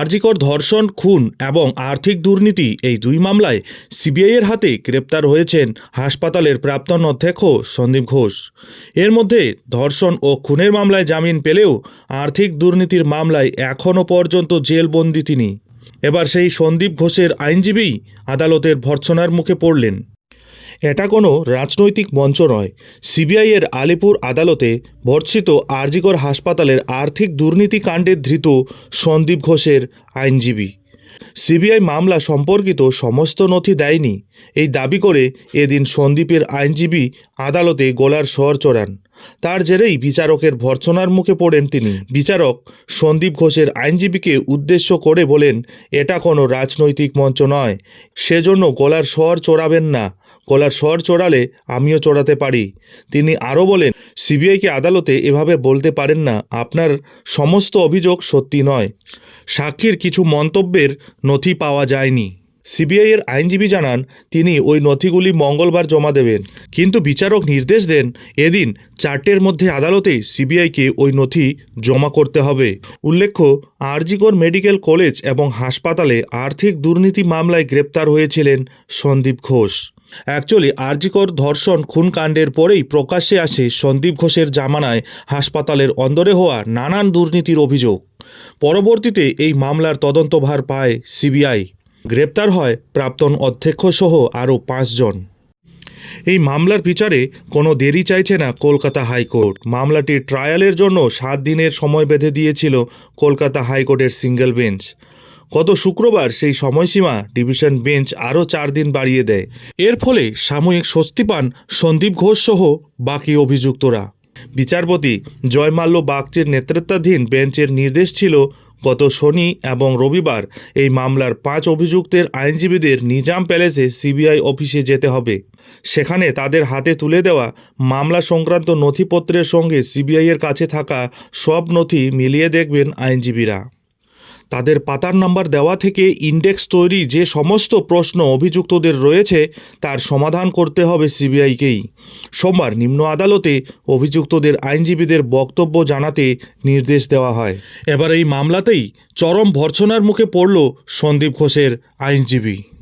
আরজিকর ধর্ষণ, খুন এবং আর্থিক দুর্নীতি এই দুই মামলায় সিবিআইয়ের হাতে গ্রেপ্তার হয়েছেন হাসপাতালের প্রাক্তন অধ্যক্ষ সন্দীপ ঘোষ। এর মধ্যে ধর্ষণ ও খুনের মামলায় জামিন পেলেও আর্থিক দুর্নীতির মামলায় এখনও পর্যন্ত জেলবন্দি তিনি। এবার সেই সন্দীপ ঘোষের আইনজীবী আদালতের ভর্ৎসনার মুখে পড়লেন। এটা কোনো রাজনৈতিক মঞ্চ নয়। সিবিআইয়ের আলিপুর আদালতে বর্ষিত আরজিকর হাসপাতালের আর্থিক দুর্নীতি কাণ্ডে ধৃত সন্দীপ ঘোষের আইনজীবী। সিবিআই মামলা সম্পর্কিত সমস্ত নথি দেয়নি। এই দাবি করে এদিন সন্দীপের আইনজীবী আদালতে গলার স্বর চড়ান। তার জেরেই বিচারকের ভর্ৎসনার মুখে পড়েন তিনি। বিচারক সন্দীপ ঘোষের আইনজীবীকে উদ্দেশ্য করে বলেন, এটা কোনো রাজনৈতিক মঞ্চ নয়। সেজন্য গলার স্বর চড়াবেন না। গলার স্বর চড়ালে আমিও চড়াতে পারি। তিনি আরও বলেন, সিবিআইকে আদালতে এভাবে বলতে পারেন না। আপনার সমস্ত অভিযোগ সত্যি নয়। সাক্ষীর কিছু মন্তব্যের নথি পাওয়া যায়নি। সিবিআইয়ের আইনজীবী জানান, তিনি ওই নথিগুলি মঙ্গলবার জমা দেবেন। কিন্তু বিচারক নির্দেশ দেন, এদিন চারটের মধ্যে আদালতে সিবিআইকে ওই নথি জমা করতে হবে। উল্লেখ্য, আরজিকর মেডিকেল কলেজ এবং হাসপাতালে আর্থিক দুর্নীতি মামলায় গ্রেপ্তার হয়েছিলেন সন্দীপ ঘোষ। অ্যাকচুয়ালি আরজিকর ধর্ষণ খুন কাণ্ডের পরেই প্রকাশ্যে আসে সন্দীপ ঘোষের জামানায় হাসপাতালের অন্দরে হওয়া নানান দুর্নীতির অভিযোগ। পরবর্তীতে এই মামলার তদন্তভার পায় সিবিআই। গ্রেপ্তার হয় প্রাক্তন অধ্যক্ষ সহ আরও পাঁচজন। এই মামলার বিচারে কোনো দেরি চাইছে না কলকাতা হাইকোর্ট। মামলাটির ট্রায়ালের জন্য সাত দিনের সময় বেঁধে দিয়েছিল কলকাতা হাইকোর্টের সিঙ্গেল বেঞ্চ। গত শুক্রবার সেই সময়সীমা ডিভিশন বেঞ্চ আরও চার দিন বাড়িয়ে দেয়। এর ফলে সাময়িক স্বস্তি পান সন্দীপ ঘোষ সহ বাকি অভিযুক্তরা। বিচারপতি জয়মাল্য বাগচির নেতৃত্বাধীন বেঞ্চের নির্দেশ ছিল গত শনি এবং রবিবার এই মামলার পাঁচ অভিযুক্তের আইনজীবীদের নিজাম প্যালেসে সিবিআই অফিসে যেতে হবে। সেখানে তাদের হাতে তুলে দেওয়া মামলা সংক্রান্ত নথিপত্রের সঙ্গে সিবিআইয়ের কাছে থাকা সব নথি মিলিয়ে দেখবেন আইনজীবীরা। তাদের পাতার নাম্বার দেওয়া থেকে ইন্ডেক্স তৈরি যে সমস্ত প্রশ্ন অভিযুক্তদের রয়েছে, তার সমাধান করতে হবে সিবিআইকেই। সোমবার নিম্ন আদালতে অভিযুক্তদের আইনজীবীদের বক্তব্য জানাতে নির্দেশ দেওয়া হয়। এবার এই মামলাতেই চরম ভর্সনার মুখে পড়ল সন্দীপ ঘোষের আইনজীবী।